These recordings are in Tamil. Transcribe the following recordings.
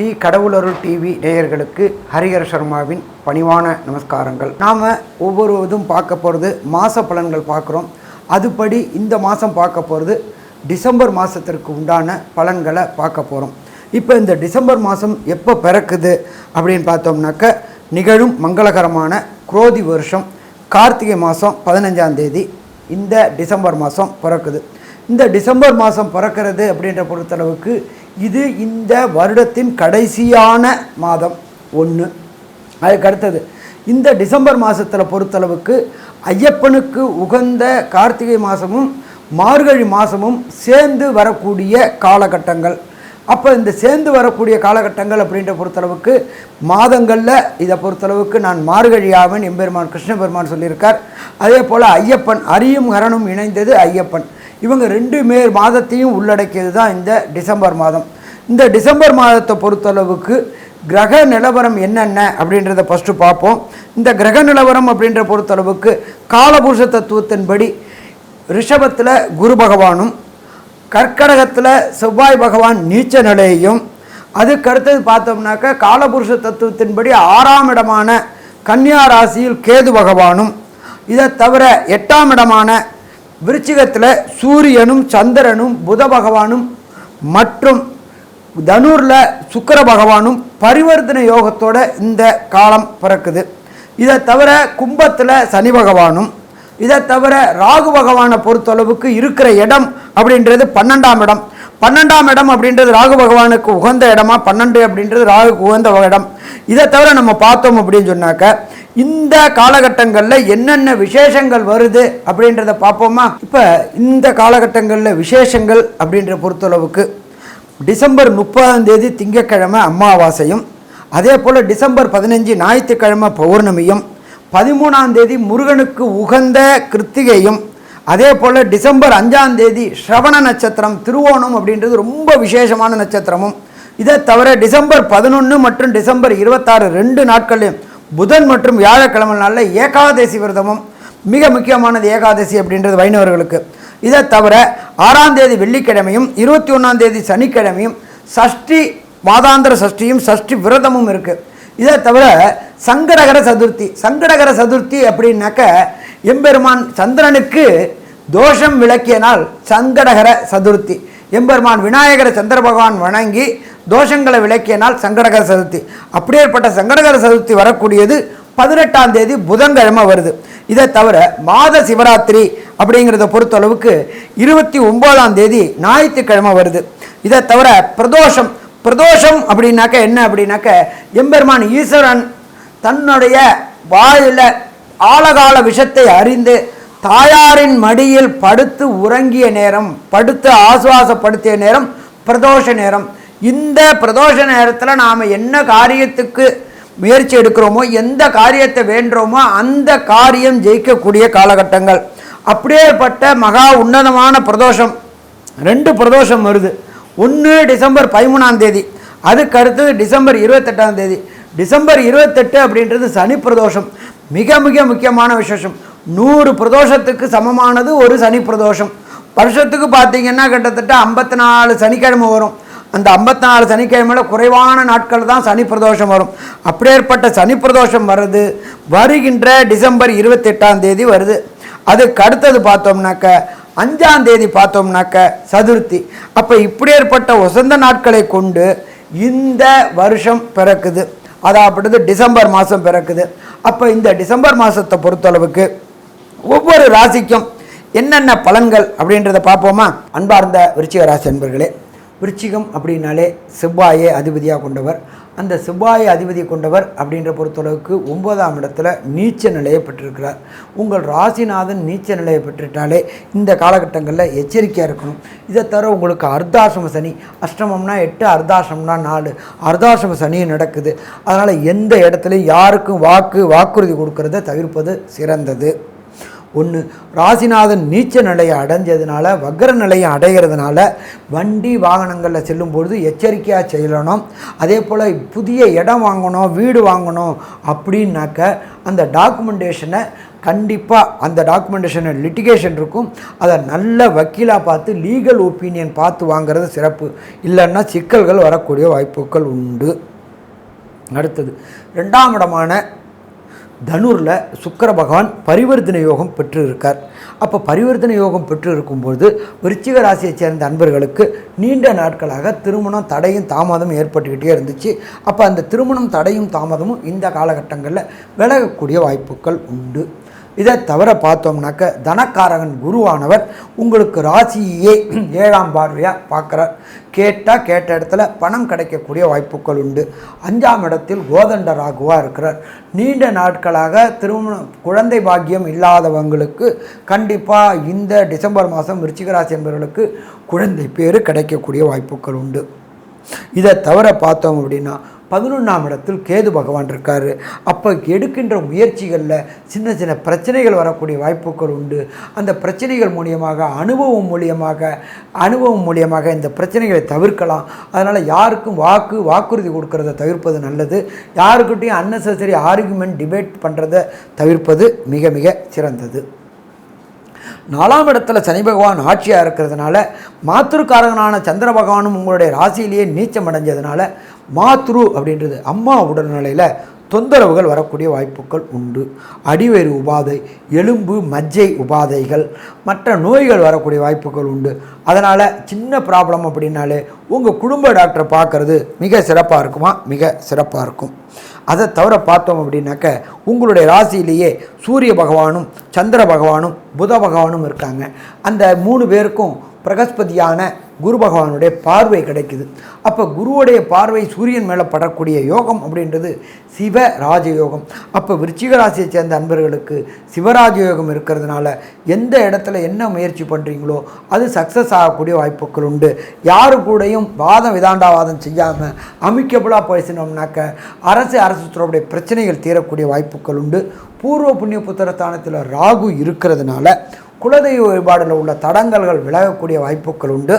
ஸ்ரீ கடவுளருள் டிவி நேயர்களுக்கு ஹரிஹர சர்மாவின் பணிவான நமஸ்காரங்கள். நாம் ஒவ்வொருவதும் பார்க்க போகிறது மாத பலன்கள் பார்க்குறோம். அதுபடி இந்த மாதம் பார்க்க போகிறது டிசம்பர் மாதத்திற்கு உண்டான பலன்களை பார்க்க போகிறோம் இப்போ இந்த டிசம்பர் மாதம் எப்போ பிறக்குது அப்படின்னு பார்த்தோம்னாக்க நிகழும் மங்களகரமான குரோதி வருஷம் கார்த்திகை மாதம் பதினஞ்சாம் தேதி இந்த டிசம்பர் மாதம் பிறக்குது. இந்த டிசம்பர் மாதம் பிறக்கிறது அப்படின்ற பொறுத்தளவுக்கு இது இந்த வருடத்தின் கடைசியான மாதம் ஒன்று அதுக்கு அடுத்தது இந்த டிசம்பர் மாதத்தில் பொறுத்தளவுக்கு ஐயப்பனுக்கு உகந்த கார்த்திகை மாதமும் மார்கழி மாதமும் சேர்ந்து வரக்கூடிய காலகட்டங்கள். அப்போ இந்த சேர்ந்து வரக்கூடிய காலகட்டங்கள் அப்படின்ற பொறுத்தளவுக்கு மாதங்களில் இதை பொறுத்தளவுக்கு நான் மார்கழியாவன் எம்பெருமான் கிருஷ்ண பெருமான் சொல்லியிருக்கார். அதே போல் ஐயப்பன் அரியும் ஹரனும் இணைந்தது ஐயப்பன். இவங்க ரெண்டு மே மாதத்தையும் உள்ளடக்கியது தான் இந்த டிசம்பர் மாதம். இந்த டிசம்பர் மாதத்தை பொறுத்தளவுக்கு கிரக நிலவரம் என்னென்ன அப்படின்றத ஃபஸ்ட்டு பார்ப்போம். இந்த கிரக நிலவரம் அப்படின்ற பொறுத்தளவுக்கு காலபுருஷ தத்துவத்தின்படி ரிஷபத்தில் குரு பகவானும் கர்க்கடகத்தில் செவ்வாய் பகவான் நீச்ச நிலையையும் அதுக்கடுத்தது பார்த்தோம்னாக்க காலபுருஷ தத்துவத்தின்படி ஆறாம் இடமான கன்னியா ராசியில் கேது பகவானும் இதை தவிர எட்டாம் இடமான விருச்சிகத்தில் சூரியனும் சந்திரனும் புத பகவானும் மற்றும் தனுரில் சுக்கர பகவானும் பரிவர்த்தனை யோகத்தோட இந்த காலம் பிறக்குது. இதை தவிர கும்பத்தில் சனி பகவானும் இதை தவிர ராகு பகவானை பொறுத்தளவுக்கு இருக்கிற இடம் அப்படின்றது பன்னெண்டாம் இடம். பன்னெண்டாம் இடம் அப்படின்றது ராகு பகவானுக்கு உகந்த இடமா பன்னெண்டு அப்படின்றது ராகுக்கு உகந்த இடம். இதை தவிர நம்ம பார்த்தோம் அப்படின்னு சொன்னாக்க இந்த காலகட்டங்களில் என்னென்ன விசேஷங்கள் வருது அப்படின்றத பார்ப்போமா? இப்போ இந்த காலகட்டங்களில் விசேஷங்கள் அப்படின்ற பொறுத்தளவுக்கு டிசம்பர் முப்பதாம் தேதி திங்கக்கிழமை அமாவாசையும் அதே போல் டிசம்பர் பதினஞ்சு ஞாயிற்றுக்கிழமை பௌர்ணமியும் பதிமூணாம் தேதி முருகனுக்கு உகந்த கிருத்திகையும் அதே போல் டிசம்பர் அஞ்சாம் தேதி ஸ்ரவண நட்சத்திரம் திருவோணம் அப்படின்றது ரொம்ப விசேஷமான நட்சத்திரமும். இதை தவிர டிசம்பர் பதினொன்று மற்றும் டிசம்பர் இருபத்தாறு ரெண்டு நாட்களையும் புதன் மற்றும் வியாழக்கிழமை நாளில் ஏகாதசி விரதமும் மிக முக்கியமானது ஏகாதசி அப்படின்றது வைணவர்களுக்கு. இதை தவிர ஆறாம் தேதி வெள்ளிக்கிழமையும் இருபத்தி ஒன்றாம் தேதி சனிக்கிழமையும் சஷ்டி மாதாந்திர சஷ்டியும் சஷ்டி விரதமும் இருக்குது இதை தவிர சங்கடகர சதுர்த்தி சங்கடகர சதுர்த்தி அப்படின்னாக்க எம்பெருமான் சந்திரனுக்கு தோஷம் விளக்கிய நாள் சங்கடகர சதுர்த்தி. எம்பெருமான் விநாயகரை சந்திர பகவான் வணங்கி தோஷங்களை விளக்கிய நாள் சங்கடகர சதுர்த்தி. அப்படியேற்பட்ட சங்கடகர சதுர்த்தி வரக்கூடியது பதினெட்டாம் தேதி புதன்கிழமை வருது. இதை தவிர மாத சிவராத்திரி அப்படிங்கிறத பொறுத்தளவுக்கு இருபத்தி ஒம்போதாம் தேதி ஞாயிற்றுக்கிழமை வருது. இதை தவிர பிரதோஷம் பிரதோஷம் அப்படின்னாக்க என்ன அப்படின்னாக்க எம்பெருமான் ஈஸ்வரன் தன்னுடைய வாயில ஆழகால விஷத்தை அறிந்து தாயாரின் மடியில் படுத்து உறங்கிய நேரம் படுத்து ஆசுவாசப்படுத்திய நேரம் பிரதோஷ நேரம். இந்த பிரதோஷ நேரத்தில் நாம் என்ன காரியத்துக்கு முயற்சி எடுக்கிறோமோ எந்த காரியத்தை வேண்டுறோமோ அந்த காரியம் ஜெயிக்கக்கூடிய காலகட்டங்கள். அப்படியேப்பட்ட மகா உன்னதமான பிரதோஷம். ரெண்டு பிரதோஷம் வருது. ஒன்று டிசம்பர் பதிமூணாம் தேதி. அதுக்கு அடுத்தது டிசம்பர் இருபத்தெட்டாம் தேதி. டிசம்பர் இருபத்தெட்டு அப்படின்றது சனி பிரதோஷம். மிக மிக முக்கியமான விசேஷம். நூறு பிரதோஷத்துக்கு சமமானது ஒரு சனி பிரதோஷம். வருஷத்துக்கு பார்த்தீங்கன்னா கிட்டத்தட்ட ஐம்பத்தி நாலு சனிக்கிழமை வரும். அந்த ஐம்பத்தி நாலு சனிக்கிழமையில் குறைவான நாட்கள் தான் சனி பிரதோஷம் வரும். அப்படியேற்பட்ட சனி பிரதோஷம் வருது வருகின்ற டிசம்பர் இருபத்தெட்டாம் தேதி வருது. அதுக்கு அடுத்தது பார்த்தோம்னாக்க அஞ்சாம் தேதி பார்த்தோம்னாக்க சதுர்த்தி. அப்போ இப்படி ஏற்பட்ட உசந்த நாட்களை கொண்டு இந்த வருஷம் பிறக்குது. அதாவது டிசம்பர் மாதம் பிறக்குது. அப்போ இந்த டிசம்பர் மாதத்தை பொறுத்தளவுக்கு ஒவ்வொரு ராசிக்கும் என்னென்ன பலன்கள் அப்படின்றத பார்ப்போமா? அன்பார்ந்த விருச்சிக ராசி அன்பர்களே விருச்சிகம் அப்படின்னாலே செவ்வாயை அதிபதியாக கொண்டவர். அந்த செவ்வாயை அதிபதி கொண்டவர் அப்படின்ற பொறுத்தளவுக்கு ஒன்பதாம் இடத்துல நீச்ச நிலையை பெற்றிருக்கிறார். உங்கள் ராசிநாதன் நீச்ச நிலையை பெற்றுட்டாலே இந்த காலகட்டங்களில் எச்சரிக்கையாக இருக்கணும். இதை தவிர உங்களுக்கு அர்த்தாசிரம சனி அஷ்டமம்னா எட்டு அர்த்தாசிரமம்னா நாலு அர்த்தாசிரம சனி நடக்குது. அதனால் எந்த இடத்துலையும் யாருக்கும் வாக்கு வாக்குறுதி கொடுக்கறத தவிர்ப்பது சிறந்தது. ஒன்று ராசிநாதன் நீச்ச நிலையை அடைஞ்சதுனால வக்கர நிலையை அடைகிறதுனால வண்டி வாகனங்களில் செல்லும் பொழுது எச்சரிக்கையாக செய்யணும் அதே போல் புதிய இடம் வாங்கணும் வீடு வாங்கணும் அப்படின்னாக்க அந்த டாக்குமெண்டேஷனை கண்டிப்பாக அந்த டாக்குமெண்டேஷன் லிட்டிகேஷன் இருக்கும். அதை நல்ல வக்கீலாக பார்த்து லீகல் ஒப்பீனியன் பார்த்து வாங்குறது சிறப்பு. இல்லைன்னா சிக்கல்கள் வரக்கூடிய வாய்ப்புகள் உண்டு. அடுத்தது ரெண்டாம் இடமான தனுரில் சுக்கர பகவான் பரிவர்த்தனை யோகம் பெற்று இருக்கார் அப்போ பரிவர்த்தனை யோகம் பெற்று இருக்கும்போது விருச்சிக ராசியைச் சேர்ந்த அன்பர்களுக்கு நீண்ட நாட்களாக திருமணம் தடையும் தாமதம் ஏற்பட்டுக்கிட்டே இருந்துச்சு. அப்போ அந்த திருமணம் தடையும் தாமதமும் இந்த காலகட்டங்களில் விலகக்கூடிய வாய்ப்புகள் உண்டு. இதை தவிர பார்த்தோம்னாக்க தனக்காரகன் குருவானவர் உங்களுக்கு ராசியே ஏழாம் பார்வையாக பார்க்குறார். கேட்டால் கேட்ட இடத்துல பணம் கிடைக்கக்கூடிய வாய்ப்புகள் உண்டு. அஞ்சாம் இடத்தில் கோதண்ட ராகுவாக இருக்கிறார். நீண்ட நாட்களாக திருமணம் குழந்தை பாக்கியம் இல்லாதவங்களுக்கு கண்டிப்பாக இந்த டிசம்பர் மாதம் விருச்சிகராசி என்பவர்களுக்கு குழந்தை பேர் கிடைக்கக்கூடிய வாய்ப்புகள் உண்டு. இதை தவிர பார்த்தோம் அப்படின்னா பதினொன்றாம் இடத்தில் கேது பகவான் இருக்கார். அப்போ எடுக்கின்ற முயற்சிகளில் சின்ன சின்ன பிரச்சனைகள் வரக்கூடிய வாய்ப்புகள் உண்டு. அந்த பிரச்சனைகள் மூலியமாக அனுபவம் மூலியமாக அனுபவம் மூலியமாக இந்த பிரச்சனைகளை தவிர்க்கலாம். அதனால் யாருக்கும் வாக்கு வாக்குறுதி கொடுக்கறத தவிர்ப்பது நல்லது. யாருக்கிட்டையும் அன்னெசரி ஆர்குமெண்ட் டிபேட் பண்ணுறதை தவிர்ப்பது மிக மிக சிறந்தது. நாலாம் இடத்துல சனி பகவான் ஆட்சியாக இருக்கிறதுனால மாத்திருக்காரகனான சந்திர பகவானும் உங்களுடைய ராசியிலேயே நீச்சம் அடைஞ்சதுனால மாத்ரு அப்படின்றது அம்மா உடல்நிலையில் தொந்தரவுகள் வரக்கூடிய வாய்ப்புகள் உண்டு. அடிவேறு உபாதை எலும்பு மஜ்ஜை உபாதைகள் மற்ற நோய்கள் வரக்கூடிய வாய்ப்புகள் உண்டு. அதனால் சின்ன ப்ராப்ளம் அப்படின்னாலே உங்கள் குடும்ப டாக்டரை பார்க்குறது மிக சிறப்பாக இருக்குமா? மிக சிறப்பாக இருக்கும். அதை தவிர பார்த்தோம் அப்படின்னாக்க உங்களுடைய ராசியிலேயே சூரிய பகவானும் சந்திர பகவானும் புத பகவானும் இருக்காங்க. அந்த மூணு பேருக்கும் பிரகஸ்பதியான குரு பகவானுடைய பார்வை கிடைக்குது. அப்போ குருவுடைய பார்வை சூரியன் மேலே படக்கூடிய யோகம் அப்படின்றது சிவ ராஜயோகம் அப்போ விருச்சிக ராசியை சேர்ந்த அன்பர்களுக்கு சிவராஜ யோகம் இருக்கிறதுனால எந்த இடத்துல என்ன முயற்சி பண்ணுறீங்களோ அது சக்ஸஸ் ஆகக்கூடிய வாய்ப்புகள் உண்டு. யாரு கூடயும் வாதம் விதாண்டாவாதம் செய்யாமல் அமிக்கபுளாக பேசினோம்னாக்க அரசு அரசு துறையுடைய பிரச்சனைகள் தீரக்கூடிய வாய்ப்புகள் உண்டு. பூர்வ புண்ணிய புத்திரஸ்தானத்தில் ராகு இருக்கிறதுனால குலதெய்வ வழிபாடில் உள்ள தடங்கல்கள் விலகக்கூடிய வாய்ப்புகள் உண்டு.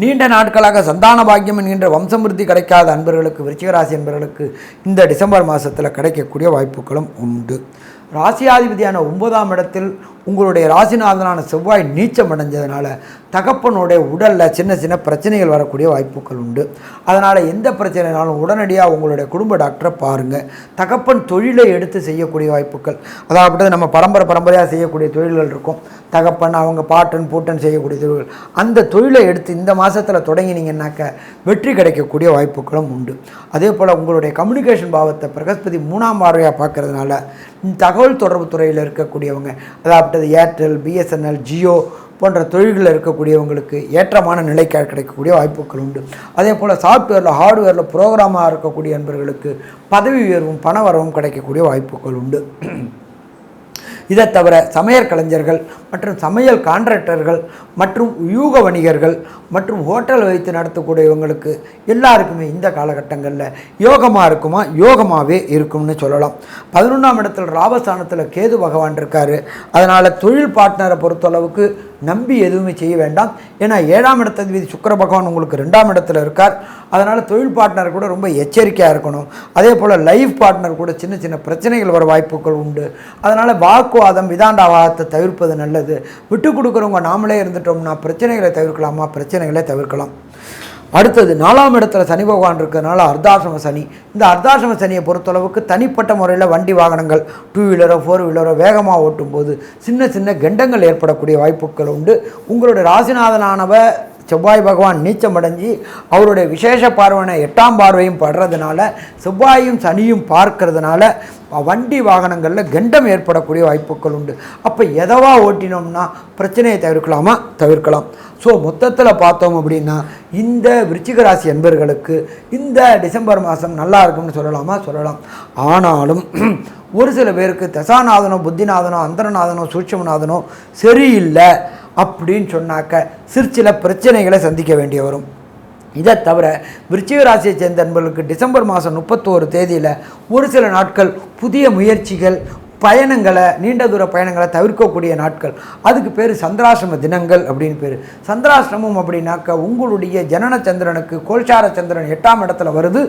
நீண்ட நாட்களாக சந்தான பாக்கியம் என்கின்ற வம்சமிருத்தி கிடைக்காத அன்பர்களுக்கு விருச்சிகராசி அன்பர்களுக்கு இந்த டிசம்பர் மாதத்தில் கிடைக்கக்கூடிய வாய்ப்புகளும் உண்டு. ராசியாதிபதியான ஒன்பதாம் இடத்தில் உங்களுடைய ராசிநாதனான செவ்வாய் நீச்சம் அடைஞ்சதுனால தகப்பனுடைய உடலில் சின்ன சின்ன பிரச்சனைகள் வரக்கூடிய வாய்ப்புகள் உண்டு. அதனால் எந்த பிரச்சனைனாலும் உடனடியாக உங்களுடைய குடும்ப டாக்டரை பாருங்கள் தகப்பன் தொழிலை எடுத்து செய்யக்கூடிய வாய்ப்புகள். அதாவது நம்ம பரம்பரை பரம்பரையாக செய்யக்கூடிய தொழில்கள் இருக்கும். தகப்பன் அவங்க பாட்டன் பூட்டன் செய்யக்கூடிய தொழில்கள் அந்த தொழிலை எடுத்து இந்த மாதத்தில் தொடங்கினீங்கன்னாக்க வெற்றி கிடைக்கக்கூடிய வாய்ப்புகளும் உண்டு. அதே போல் உங்களுடைய கம்யூனிகேஷன் பாவத்தை பிரகஸ்பதி மூணாம் பார்வையாக பார்க்கறதுனால தகவல் தொடர்பு துறையில் இருக்கக்கூடியவங்க அதாவது ஏர்டெல் பிஎஸ்என்எல் ஜியோ போன்ற தொழில்களில் இருக்கக்கூடியவங்களுக்கு ஏற்றமான நிலை கிடைக்கக்கூடிய வாய்ப்புகள் உண்டு. அதே போல் சாஃப்ட்வேரில் ஹார்ட்வேரில் ப்ரோக்ராமாக இருக்கக்கூடிய நண்பர்களுக்கு பதவி உயர்வும் பண வரவும் கிடைக்கக்கூடிய வாய்ப்புகள் உண்டு. இதை தவிர சமையல் கலைஞர்கள் மற்றும் சமையல் கான்ட்ராக்டர்கள் மற்றும் யூக வணிகர்கள் மற்றும் ஹோட்டல் வைத்து நடத்தக்கூடியவங்களுக்கு எல்லாருக்குமே இந்த காலகட்டங்களில் யோகமாக இருக்குமா? யோகமாகவே இருக்கும்னு சொல்லலாம். பதினொன்றாம் இடத்தில் ராபஸ்தானத்தில் கேது பகவான் இருக்கார். அதனால் தொழில் பார்ட்னரை பொறுத்தளவுக்கு நம்பி எதுவுமே செய்ய வேண்டாம். ஏன்னா ஏழாம் இடத்ததிபதி சுக்கர பகவான் உங்களுக்கு ரெண்டாம் இடத்துல இருக்கார். அதனால் தொழில் பார்ட்னர் கூட ரொம்ப எச்சரிக்கையாக இருக்கணும். அதே போல் லைஃப் பார்ட்னர் கூட சின்ன சின்ன பிரச்சனைகள் வர வாய்ப்புகள் உண்டு. அதனால் வாக்குவாதம் விதாண்டாவாதத்தை தவிர்ப்பது நல்லது. விட்டு கொடுக்குறவங்க நாமளே இருந்துட்டோம்னா பிரச்சனைகளை தவிர்க்கலாமா? பிரச்சனைகளை தவிர்க்கலாம். அடுத்தது நாலாம் இடத்துல சனி பகவான் இருக்கிறதுனால அர்த்தாசிரம சனி. இந்த அர்த்தாசிரம சனியை பொறுத்தளவுக்கு தனிப்பட்ட முறையில் வண்டி வாகனங்கள் டூ வீலரோ ஃபோர் வீலரோ வேகமாக ஓட்டும்போது சின்ன சின்ன கெண்டங்கள் ஏற்படக்கூடிய வாய்ப்புகள் உண்டு. உங்களுடைய ராசிநாதனானவ செவ்வாய் பகவான் நீச்சம் அடைஞ்சு அவருடைய விசேஷ பார்வையான எட்டாம் பார்வையும் படுறதுனால செவ்வாயும் சனியும் பார்க்கறதுனால வண்டி வாகனங்களில் கண்டம் ஏற்படக்கூடிய வாய்ப்புகள் உண்டு. அப்போ எதவா ஓட்டினோம்னா பிரச்சனையை தவிர்க்கலாமா? தவிர்க்கலாம். ஸோ மொத்தத்தில் பார்த்தோம் அப்படின்னா இந்த விருச்சிக ராசி என்பர்களுக்கு இந்த டிசம்பர் மாதம் நல்லா இருக்கும்னு சொல்லலாமா? சொல்லலாம். ஆனாலும் ஒரு சில பேருக்கு தசாநாதனோ புத்திநாதனோ அந்தரநாதனோ சூட்சமநாதனோ சரியில்லை. அப்படின்னு சொன்னாக்க சிற்சில பிரச்சனைகளை சந்திக்க வேண்டிய வரும். இதை தவிர விருச்சிக ராசியை சேர்ந்த நண்பர்களுக்கு டிசம்பர் மாதம் முப்பத்தோரு தேதியில் ஒரு சில நாட்கள் புதிய முயற்சிகள் பயணங்களை நீண்ட தூர பயணங்களை தவிர்க்கக்கூடிய நாட்கள். அதுக்கு பேர் சந்திராசிரம தினங்கள் அப்படின்னு பேர். சந்திராசிரமம் அப்படின்னாக்க உங்களுடைய ஜனன சந்திரனுக்கு கோல்சார சந்திரன் எட்டாம் இடத்துல வருது.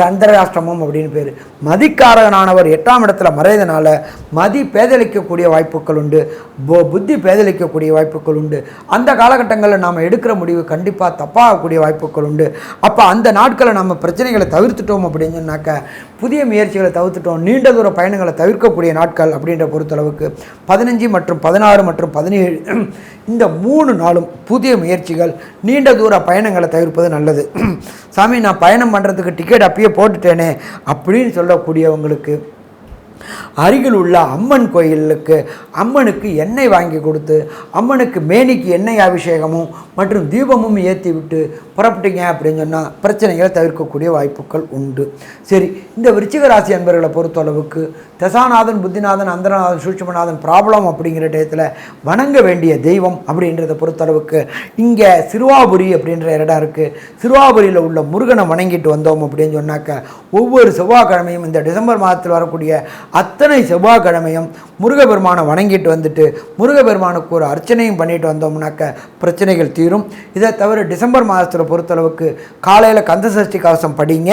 சந்திராஷ்டிரமம் அப்படின்னு பேர். மதிக்காரகனானவர் எட்டாம் இடத்துல மறையதுனால மதி பேதளிக்கக்கூடிய வாய்ப்புகள் உண்டு. புத்தி பேதளிக்கக்கூடிய வாய்ப்புகள் உண்டு. அந்த காலகட்டங்களில் நாம் எடுக்கிற முடிவு கண்டிப்பாக தப்பாகக்கூடிய வாய்ப்புகள் உண்டு. அப்போ அந்த நாட்களை நம்ம பிரச்சனைகளை தவிர்த்துட்டோம் அப்படின்னு சொன்னாக்க புதிய முயற்சிகளை தவிர்த்துட்டோம். நீண்ட தூர பயணங்களை தவிர்க்கக்கூடிய நாட்கள் அப்படின்ற பொறுத்தளவுக்கு பதினஞ்சு மற்றும் பதினாறு மற்றும் பதினேழு இந்த மூணு நாளும் புதிய முயற்சிகள் நீண்ட தூர பயணங்களை தவிர்ப்பது நல்லது. சாமி நான் பயணம் பண்ணுறதுக்கு டிக்கெட் அப்பயே போட்டுட்டேனே அப்படின்னு சொல்லக்கூடியவங்களுக்கு அருகில் உள்ள அம்மன் கோயிலுக்கு அம்மனுக்கு எண்ணெய் வாங்கி கொடுத்து அம்மனுக்கு மேனிக்கு எண்ணெய் அபிஷேகமும் மற்றும் தீபமும் ஏற்றி விட்டு புறப்பட்டீங்க அப்படின்னு சொன்னால் பிரச்சனைகளை தவிர்க்கக்கூடிய வாய்ப்புகள் உண்டு. சரி இந்த விருச்சிக ராசி அன்பர்களை பொறுத்தளவுக்கு தசாநாதன் புத்திநாதன் அந்தரநாதன் சூட்சமநாதன் ப்ராப்ளம் அப்படிங்கிற டயத்தில் வணங்க வேண்டிய தெய்வம் அப்படின்றத பொறுத்தளவுக்கு இங்கே சிறுவாபுரி அப்படின்ற இடம் இருக்குது சிறுவாபுரியில் உள்ள முருகனை வணங்கிட்டு வந்தோம் அப்படின்னு சொன்னாக்க ஒவ்வொரு செவ்வாய்க்கிழமையும் இந்த டிசம்பர் மாதத்தில் வரக்கூடிய அத்தனை செவ்வாய்க்கிழமையும் முருகபெருமானை வணங்கிட்டு வந்துட்டு முருகபெருமானுக்கு ஒரு அர்ச்சனையும் பண்ணிட்டு வந்தோம்னாக்க பிரச்சனைகள் தீரும். இதை தவிர டிசம்பர் மாதத்தில் பொறுத்தளவுக்கு காலையில் கந்த சஷ்டி கவசம் படிங்க.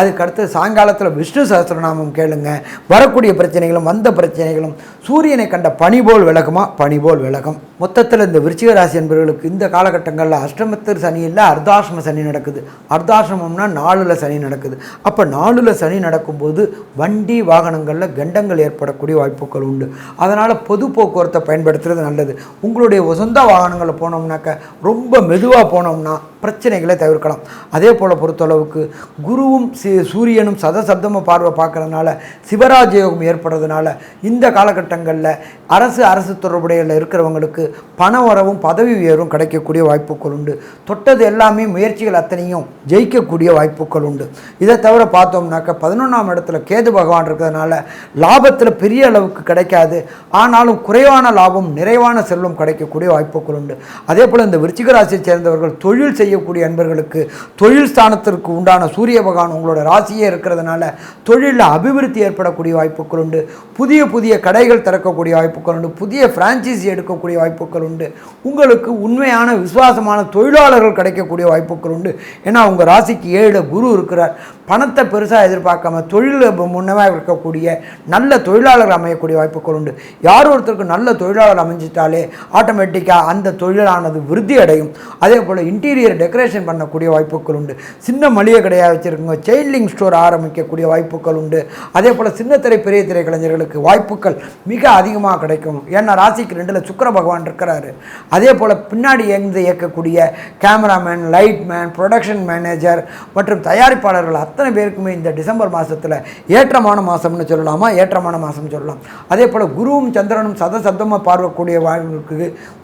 அதுக்கடுத்து சாயங்காலத்தில் விஷ்ணு சஹஸ்ரநாமம் கேளுங்க. வரக்கூடிய பிரச்சனைகளும் வந்த பிரச்சனைகளும் சூரியனை கண்ட பனிபோல் விலகுமா? பனி போல் விலகும். மொத்தத்தில் இந்த விருச்சிக ராசி என்பவர்களுக்கு இந்த காலகட்டங்களில் அஷ்டமத்தர் சனி இல்லை அர்த்தாசிரம சனி நடக்குது. அர்த்தாசிரமம்னா நாலுல சனி நடக்குது. அப்போ நாலுல சனி நடக்கும்போது வண்டி வாகனங்களில் கண்டங்கள் ஏற்படக்கூடிய வாய்ப்புகள் உண்டு. அதனால் பொது போக்குவரத்தை பயன்படுத்துறது நல்லது. உங்களுடைய சொந்த வாகனங்களில் போனோம்னாக்க ரொம்ப மெதுவாக போனோம்னா பிரச்சனைகளை தவிர்க்கலாம். அதே போல் பொறுத்தளவுக்கு குருவும் சூரியனும் சதசப்தமாக பார்வை பார்க்குறதுனால சிவராஜ யோகம் ஏற்படுறதுனால இந்த காலகட்டங்களில் அரசு அரசு தொடர்புடையில் இருக்கிறவங்களுக்கு பண வரவும் பதவி உயர்வும் கிடைக்கக்கூடிய வாய்ப்புகள் உண்டு. தொட்டது எல்லாமே முயற்சிகள் அத்தனையும் ஜெயிக்கக்கூடிய வாய்ப்புகள் உண்டு. இதை தவிர பார்த்தோம்னாக்க பதினொன்றாம் இடத்துல கேது பகவான் இருக்கிறதுனால லாபத்தில் பெரிய அளவுக்கு கிடைக்காது. ஆனாலும் குறைவான லாபம் நிறைவான செல்வம் கிடைக்கக்கூடிய வாய்ப்புகள் உண்டு. அதே போல் இந்த விருச்சிக ராசியை சேர்ந்தவர்கள் தொழில் செய்யக்கூடிய அன்பர்களுக்கு தொழில் ஸ்தானத்திற்கு உண்டான சூரிய பகவான் உங்களோட ராசியே இருக்கிறதுனால தொழிலில் அபிவிருத்தி ஏற்படக்கூடிய வாய்ப்புகள் உண்டு. புதிய புதிய கடைகள் திறக்கக்கூடிய வாய்ப்புகள் உண்டு. புதிய ஃப்ரான்ச்சைசி எடுக்கக்கூடிய வாய்ப்புகள் உண்டு. உங்களுக்கு உண்மையான விசுவாசமான தொழிலாளர்கள் கிடைக்கக்கூடிய வாய்ப்புகள் உண்டு. ஏன்னா உங்கள் ராசிக்கு ஏழு குரு இருக்கிறார். பணத்தை பெருசாக எதிர்பார்க்காம தொழிலில் முன்னமாக இருக்கக்கூடிய நல்ல தொழிலாளர் அமையக்கூடிய வாய்ப்புகள் உண்டு. யார் ஒருத்தருக்கு நல்ல தொழிலாளர் அமைஞ்சிட்டாலே ஆட்டோமேட்டிக்காக அந்த தொழிலானது விருத்தி அடையும் அதே போல் இன்டீரியர் டெக்கரேஷன் பண்ணக்கூடிய வாய்ப்புகள் உண்டு. சின்ன மளிகை கடையாக வச்சுருக்கவங்க செயின்லிங் ஸ்டோர் ஆரம்பிக்கக்கூடிய வாய்ப்புகள் உண்டு. அதே போல் சின்னத்திரை பெரிய திரை கலைஞர்களுக்கு வாய்ப்புகள் மிக அதிகமாக கிடைக்கும். ஏன்னா ராசிக்கு ரெண்டில் சுக்கிர பகவான் இருக்கிறாரு. அதே போல் பின்னாடி இயந்து இயக்கக்கூடிய கேமராமேன் லைட்மேன் ப்ரொடக்ஷன் மேனேஜர் மற்றும் தயாரிப்பாளர்கள் அத்தனை பேருக்குமே இந்த டிசம்பர் மாதத்தில் ஏற்றமான மாதம்னு சொல்லலாமா? ஏற்றமான மாதம் சொல்லலாம். அதே போல் குருவும் சந்திரனும் சதசப்தமாக பார்க்கக்கூடிய வாழ்வுக்கு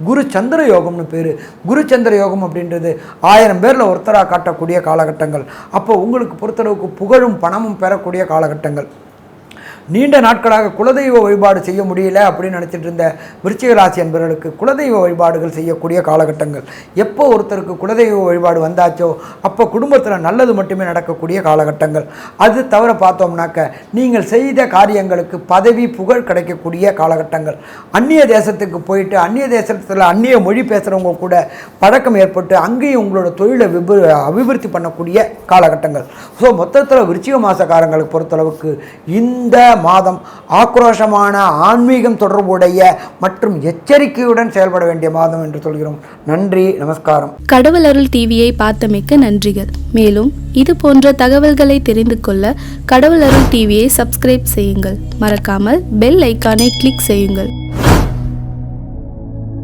குரு சந்திர யோகம்னு பேர். குரு சந்திர யோகம் அப்படின்றது ஆயிரம் பேரில் ஒருத்தராக காட்டக்கூடிய காலகட்டங்கள். அப்போ உங்களுக்கு பொறுத்தளவுக்கு புகழும் பணமும் பெறக்கூடிய காலகட்டங்கள். நீண்ட நாட்களாக குலதெய்வ வழிபாடு செய்ய முடியல அப்படின்னு நினச்சிட்டு இருந்த விருச்சிக ராசி என்பவர்களுக்கு குலதெய்வ வழிபாடுகள் செய்யக்கூடிய காலகட்டங்கள். எப்போ ஒருத்தருக்கு குலதெய்வ வழிபாடு வந்தாச்சோ அப்போ குடும்பத்தில் நல்லது மட்டுமே நடக்கக்கூடிய காலகட்டங்கள். அது தவிர பார்த்தோம்னாக்க நீங்கள் செய்த காரியங்களுக்கு பதவி புகழ் கிடைக்கக்கூடிய காலகட்டங்கள். அந்நிய தேசத்துக்கு போயிட்டு அந்நிய தேசத்தில் அந்நிய மொழி பேசுகிறவங்க கூட பழக்கம் ஏற்பட்டு அங்கேயும் உங்களோட தொழிலை விபு அபிவிருத்தி பண்ணக்கூடிய காலகட்டங்கள். ஸோ மொத்தத்தில் விருச்சிக மாசக்காரங்களுக்கு பொறுத்தளவுக்கு இந்த மாதம் ஆக்ரோஷமான ஆன்மீகம் தொடர்புடைய மற்றும் எச்சரிக்கையுடன் செயல்பட வேண்டிய மாதம் என்று சொல்கிறோம். நன்றி நமஸ்காரம். கடவுள் அருள் டிவியை பார்த்தமைக்க நன்றிகள். மேலும் இது போன்ற தகவல்களை தெரிந்து கொள்ள கடவுள் அருள் டிவியை சப்ஸ்கிரைப் செய்யுங்கள். மறக்காமல் பெல் ஐக்கானை கிளிக் செய்யுங்கள்.